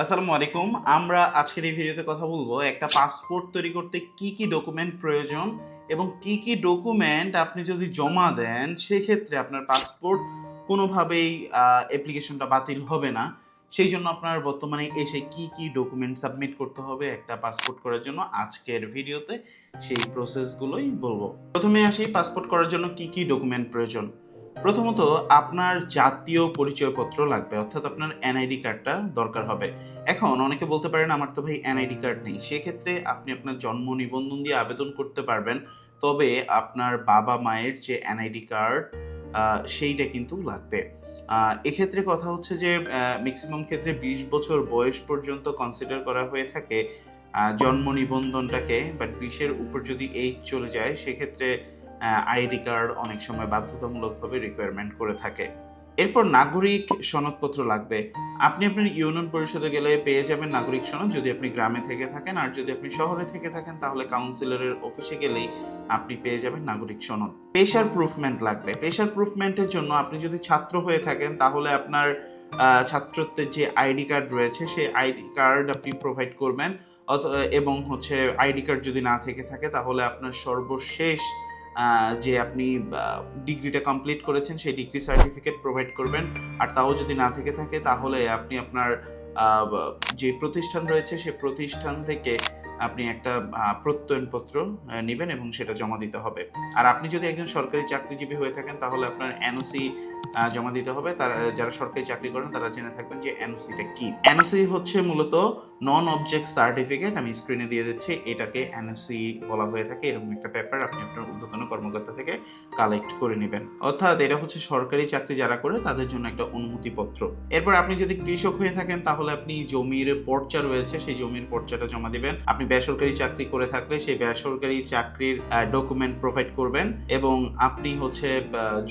আসসালামু আলাইকুম। আমরা আজকের এই ভিডিওতে কথা বলব একটা পাসপোর্ট তৈরি করতে কি কি ডকুমেন্ট প্রয়োজন এবং কি কি ডকুমেন্ট আপনি যদি জমা দেন, সেক্ষেত্রে আপনার পাসপোর্ট কোনোভাবেই অ্যাপ্লিকেশনটা বাতিল হবে না। সেই জন্য আপনার বর্তমানে এসে কি কি ডকুমেন্ট সাবমিট করতে হবে একটা পাসপোর্ট করার জন্য আজকের ভিডিওতে সেই প্রসেসগুলোই বলব। প্রথমে আসি পাসপোর্ট করার জন্য কি কি ডকুমেন্ট প্রয়োজন? প্রথমত আপনার জাতীয় পরিচয়পত্র লাগবে, অর্থাৎ আপনার এনআইডি কার্ডটা দরকার হবে। এখন অনেকে বলতে পারেন, আমার তো ভাই এনআইডি কার্ড নেই। সেক্ষেত্রে আপনি আপনার জন্ম নিবন্ধন দিয়ে আবেদন করতে পারবেন, তবে আপনার বাবা মায়ের যে এনআইডি কার্ড সেইটা কিন্তু লাগবে। এক্ষেত্রে কথা হচ্ছে যে ম্যাক্সিমাম ক্ষেত্রে বিশ বছর বয়স পর্যন্ত কনসিডার করা হয়ে থাকে জন্ম নিবন্ধনটাকে বাট বিশের উপর যদি এইজ চলে যায়, সেক্ষেত্রে আইডি কার্ড অনেক সময় বাধ্যতামূলকভাবে রিকোয়ারমেন্ট করে থাকে। এরপর নাগরিক সনদপত্র লাগবে। আপনি আপনার ইউনিয়ন পরিষদে গেলে পেয়ে যাবেন নাগরিক সনদ। যদি আপনি গ্রামে থেকে থাকেন আর যদি আপনি শহরে থেকে থাকেন, তাহলে কাউন্সিলরের অফিসে গেলেই আপনি পেয়ে যাবেন নাগরিক সনদ। পেশার প্রুফমেন্ট লাগবে। পেশার প্রুফমেন্টের জন্য আপনি যদি ছাত্র হয়ে থাকেন, তাহলে আপনার ছাত্রত্বের যে আইডি কার্ড রয়েছে, সেই আইডি কার্ড আপনি প্রোভাইড করবেন। এবং হচ্ছে আইডি কার্ড যদি না থেকে থাকে, তাহলে আপনার সর্বশেষ যে আপনি ডিগ্রিটা কমপ্লিট করেছেন, সেই ডিগ্রি সার্টিফিকেট প্রোভাইড করবেন। আর তাও যদি না থেকে থাকে, তাহলে আপনি আপনার যে প্রতিষ্ঠান রয়েছে, সে প্রতিষ্ঠান থেকে আপনি একটা প্রত্যয়নপত্র নেবেন এবং সেটা জমা দিতে হবে। আর আপনি যদি একজন সরকারি চাকরিজীবী হয়ে থাকেন, তাহলে আপনার এনওসি জমা দিতে হবে। তারা, যারা সরকারি চাকরি করেন, তারা জেনে থাকবেন যে এনওসিটা কি। এনওসি হচ্ছে মূলত নন অবজেক্ট সার্টিফিকেট আমি স্ক্রিনে দিয়ে দিচ্ছি। এটাকে এনওসি বলা হয়ে থাকে, এরকম একটা পেপার আপনি আপনার ঊর্ধ্বতন কর্মকর্তা থেকে কালেক্ট করে নেবেন। অর্থাৎ এটা হচ্ছে সরকারি চাকরি যারা করে, তাদের জন্য একটা অনুমতিপত্র। এরপর আপনি যদি কৃষক হয়ে থাকেন, তাহলে আপনি জমির পর্চা রয়েছে, সেই জমির পর্চাটা জমা দিবেন। আপনি বেসরকারি চাকরি করে থাকলে সেই বেসরকারি চাকরির ডকুমেন্ট প্রোভাইড করবেন এবং আপনি হচ্ছে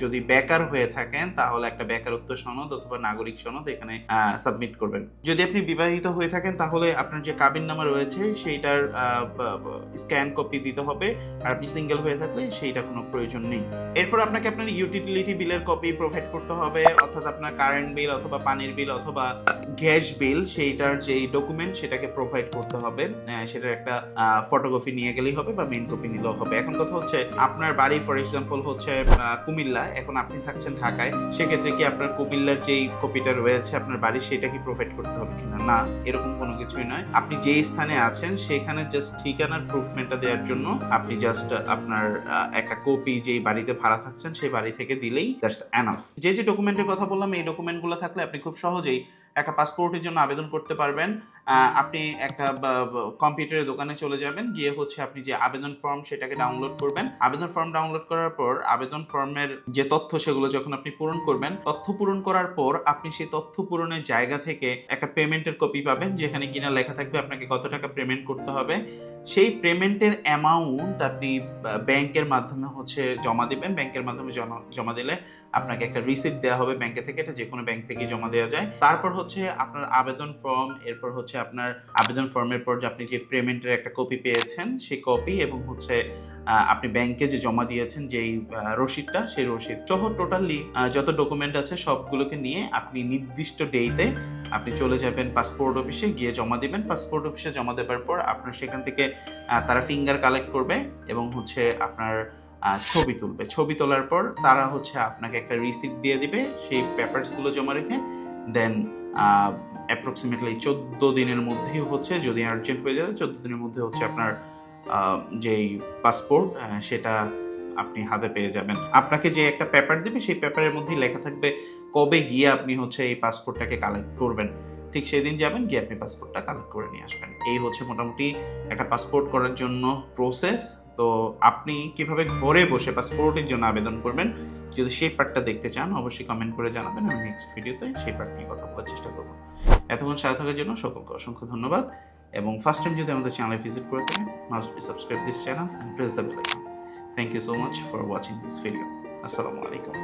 যদি বেকার হয়ে থাকেন, তাহলে একটা বেকারত্ব সনদ অথবা নাগরিক সনদ এখানে সাবমিট করবেন। যদি আপনি বিবাহিত হয়ে থাকেন, তাহলে আপনার যে কাবিন নামা রয়েছে, সেইটার স্ক্যান কপি দিতে হবে। আর আপনি সিঙ্গেল হয়ে থাকলে সেইটা কোনো প্রয়োজন নেই। এরপর আপনাকে আপনার ইউটিলিটি বিলের কপি প্রোভাইড করতে হবে, অর্থাৎ আপনার কারেন্ট বিল অথবা পানির বিল অথবা গ্যাস বিল সেইটার যে ডকুমেন্ট সেটাকে প্রোভাইড করতে হবে। সেটার একটা ফটোকপি নিয়ে গেলেই হবে বা মেইন কপি নিলেও হবে। এখন কথা হচ্ছে, আপনার বাড়ি ফর এক্সাম্পল হচ্ছে কুমিল্লা। এখন আপনি থাকছেন ঢাকায়। সেক্ষেত্রে কি আপনার কুমিল্লার যেই কপিটা রয়েছে আপনার বাড়ি সেটা কি প্রোভাইড করতে হবে কিনা? না, এরকম কোনো কিছুই নয়। আপনি যে স্থানে আছেন, সেখানে জাস্ট ঠিকানার প্রুফমেন্টটা দেওয়ার জন্য আপনি জাস্ট আপনার একটা কপি যেই বাড়িতে ভাড়া থাকছেন, সেই বাড়ি থেকে দিলেই দ্যাটস এনাফ যে যে ডকুমেন্টের কথা বললাম, এই ডকুমেন্টগুলো থাকলে আপনি খুব সহজেই একটা পাসপোর্টের জন্য আবেদন করতে পারবেন। আপনি একটা কম্পিউটারের দোকানে চলে যাবেন। গিয়ে হচ্ছে আপনি যে আবেদন ফর্ম সেটাকে ডাউনলোড করবেন। আবেদন ফর্ম ডাউনলোড করার পর আবেদন ফর্মের যে তথ্য সেগুলো যখন আপনি পূরণ করবেন, তথ্য পূরণ করার পর আপনি সেই তথ্য পূরণের জায়গা থেকে একটা পেমেন্টের কপি পাবেন, যেখানে কিনা লেখা থাকবে আপনাকে কত টাকা পেমেন্ট করতে হবে। সেই পেমেন্টের অ্যামাউন্ট আপনি ব্যাংকের মাধ্যমে হচ্ছে জমা দিবেন। ব্যাংকের মাধ্যমে জমা দিলে আপনাকে একটা রিসিপ্ট দেওয়া হবে ব্যাংকে থেকে। এটা যে কোনো ব্যাংক থেকে জমা দেওয়া যায়। তারপর হচ্ছে আপনার আবেদন ফর্ম এরপর হচ্ছে আপনার আবেদন ফর্মের পর যে আপনি যে পেমেন্টের একটা কপি পেয়েছেন, সেই কপি এবং হচ্ছে আপনি ব্যাংকে যে জমা দিয়েছেন যেই রসিদটা, সেই রসিদ সহ টোটালি যত ডকুমেন্ট আছে সবগুলোকে নিয়ে আপনি নির্দিষ্ট ডেইতে আপনি চলে যাবেন পাসপোর্ট অফিসে গিয়ে জমা দিবেন। পাসপোর্ট অফিসে জমা দেওয়ার পর আপনার সেখান থেকে তারা ফিঙ্গার কালেক্ট করবে এবং হচ্ছে আপনার ছবি তুলবে। ছবি তোলার পর তারা হচ্ছে আপনাকে একটা রিসিপ্ট দিয়ে দিবে, সেই পেপারসগুলো জমা রেখে দেন অ্যাপ্রক্সিমেটলি চোদ্দ দিনের মধ্যেই হচ্ছে, যদি আর্জেন্ট হয়ে যায়, চোদ্দ দিনের মধ্যে হচ্ছে আপনার যেই পাসপোর্ট সেটা আপনি হাতে পেয়ে যাবেন। আপনাকে যে একটা পেপার দিবে, সেই পেপারের মধ্যেই লেখা থাকবে কবে গিয়ে আপনি হচ্ছে এই পাসপোর্টটাকে কালেক্ট করবেন? ঠিক সেদিন যাবেন, গিয়ে আপনি পাসপোর্টটা কালেক্ট করে নিয়ে আসবেন। এই হচ্ছে মোটামুটি একটা পাসপোর্ট করার জন্য প্রসেস তো আপনি কীভাবে ঘরে বসে পাসপোর্টের জন্য আবেদন করবেন, যদি সেই পার্টটা দেখতে চান, অবশ্যই কমেন্ট করে জানাবেন। আমি নেক্সট ভিডিওতে সেই পার্ট নিয়ে কথা বলার চেষ্টা করব। এতক্ষণ সাথে থাকার জন্য সকলকে অসংখ্য ধন্যবাদ। এবং ফার্স্ট টাইম যদি আমাদের চ্যানেলে ভিজিট করে থাকেন must be subscribe this channel and press the bell icon thank you so much for watching this video আসসালামু আলাইকুম